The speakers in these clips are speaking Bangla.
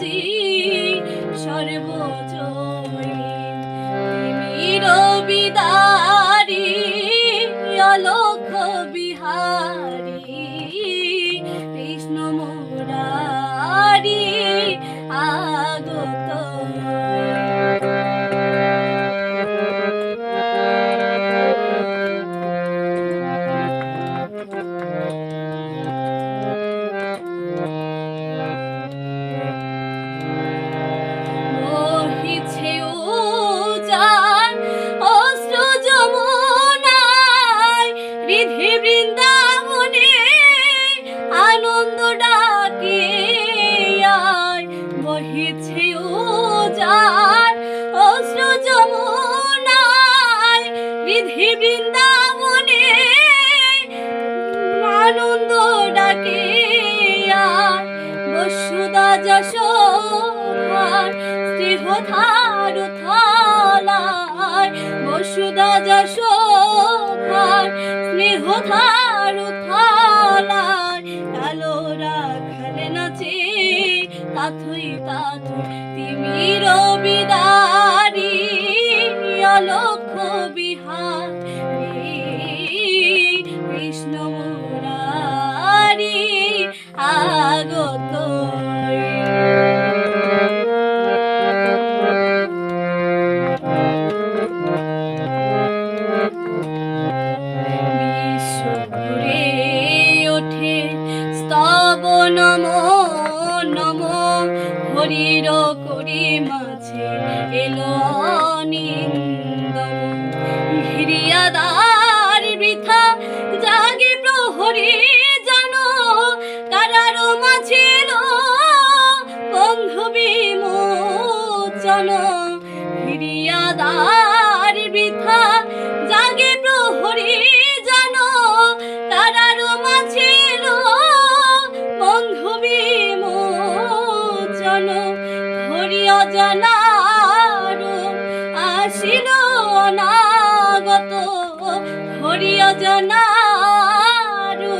See. আনন্দ ডাকে আয় বসুদা যশোধার স্নেহধার থালায় বসুদা যশোধার স্নেহধার থালায় কালোরা খেলে নাচে তাথুই তাথু তিমির বিদারি। অলক্ষ হরির করি মাঝে এলো নিন্দ ঘিরিয়া দার বৃথা জাগে প্রহরী জানো কারারো মাঝে ছিল নাগত হরিয় জনারু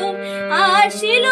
আসিল